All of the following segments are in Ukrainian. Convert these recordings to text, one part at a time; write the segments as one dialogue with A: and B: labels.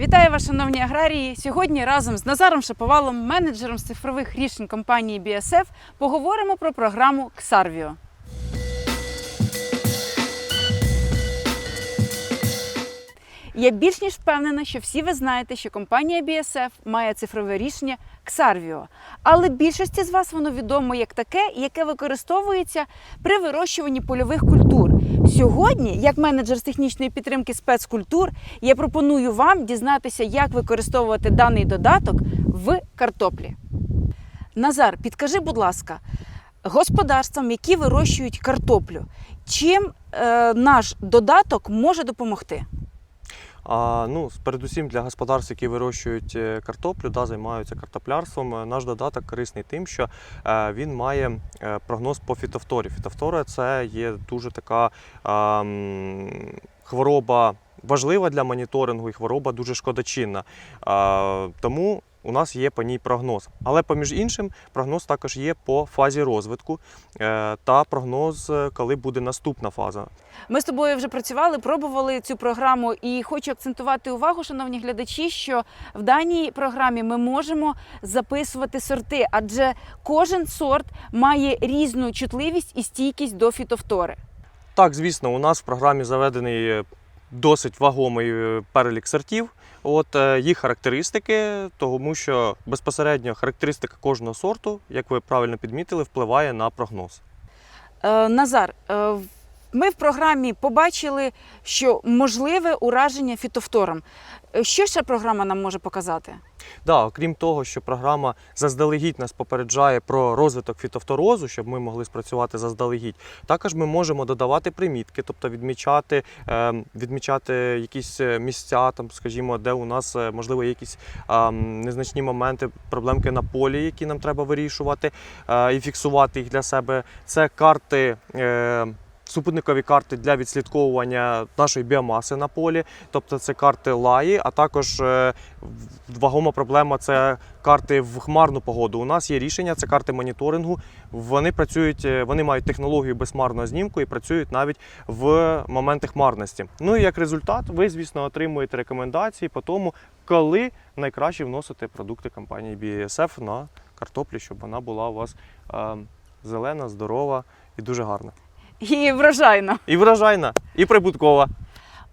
A: Вітаю вас, шановні аграрії! Сьогодні разом з Назаром Шаповалом, менеджером з цифрових рішень компанії BSF, поговоримо про програму Xarvio. Я більш ніж впевнена, що всі ви знаєте, що компанія BSF має цифрове рішення Xarvio. Але більшості з вас воно відомо як таке, яке використовується при вирощуванні польових культур. Сьогодні, як менеджер з технічної підтримки спецкультур, я пропоную вам дізнатися, як використовувати даний додаток в картоплі. Назар, підкажи, будь ласка, господарствам, які вирощують картоплю, чим е, наш додаток може допомогти?
B: А, ну, передусім для господарств, які вирощують е, картоплю, да, займаються картоплярством, е, наш додаток корисний тим, що е, він має прогноз по фітофторі. Фітофтора це є дуже така а, хвороба важлива для моніторингу і хвороба дуже шкодочинна. Тому у нас є по ній прогноз. Але поміж іншим, прогноз також є по фазі розвитку е, та прогноз, е, коли буде наступна фаза.
A: Ми з тобою вже працювали, пробували цю програму, і хочу акцентувати увагу, шановні глядачі, що в даній програмі ми можемо записувати сорти, адже кожен сорт має різну чутливість і стійкість до фітофтори.
B: Так, звісно, у нас в програмі заведений е, досить вагомий е, перелік сортів. От е, їх характеристики, тому що безпосередньо характеристика кожного сорту, як ви правильно підмітили, впливає на прогноз.
A: Е, Назар, ми в програмі побачили, що можливе ураження фітофтором. Е, Що ще програма нам може показати?
B: Да, окрім того, що програма заздалегідь нас попереджає про розвиток фітофторозу, щоб ми могли спрацювати заздалегідь. Також ми можемо додавати примітки, тобто відмічати, е, відмічати якісь е, місця, там, скажімо, де у нас е, можливо якісь незначні моменти, проблемки на полі, які нам треба вирішувати, і фіксувати їх для себе. Це карти. Супутникові карти для відслідковування нашої біомаси на полі, тобто це карти лаї, а також е, вагома проблема це карти в хмарну погоду. У нас є рішення, це карти моніторингу. Вони працюють, е, вони мають технологію безхмарного знімку і працюють навіть в моменти хмарності. Ну і як результат, ви, звісно, отримуєте рекомендації по тому, коли найкраще вносити продукти компанії BASF на картоплю, щоб вона була у вас е, зелена, здорова і дуже гарна.
A: І врожайно.
B: І врожайна, і прибуткова.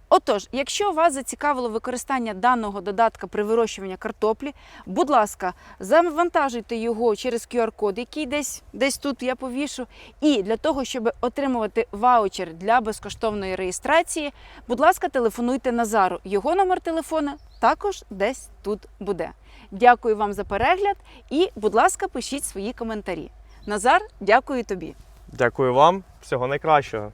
A: Отож, якщо вас зацікавило використання даного додатка при вирощуванні картоплі, будь ласка, завантажуйте його через QR-код, який десь, десь тут я повішу. І для того, щоб отримувати ваучер для безкоштовної реєстрації, будь ласка, телефонуйте Назару. Його номер телефону також десь тут буде. Дякую вам за перегляд і, будь ласка, пишіть свої коментарі. Назар, дякую тобі.
B: Дякую вам, всього найкращого.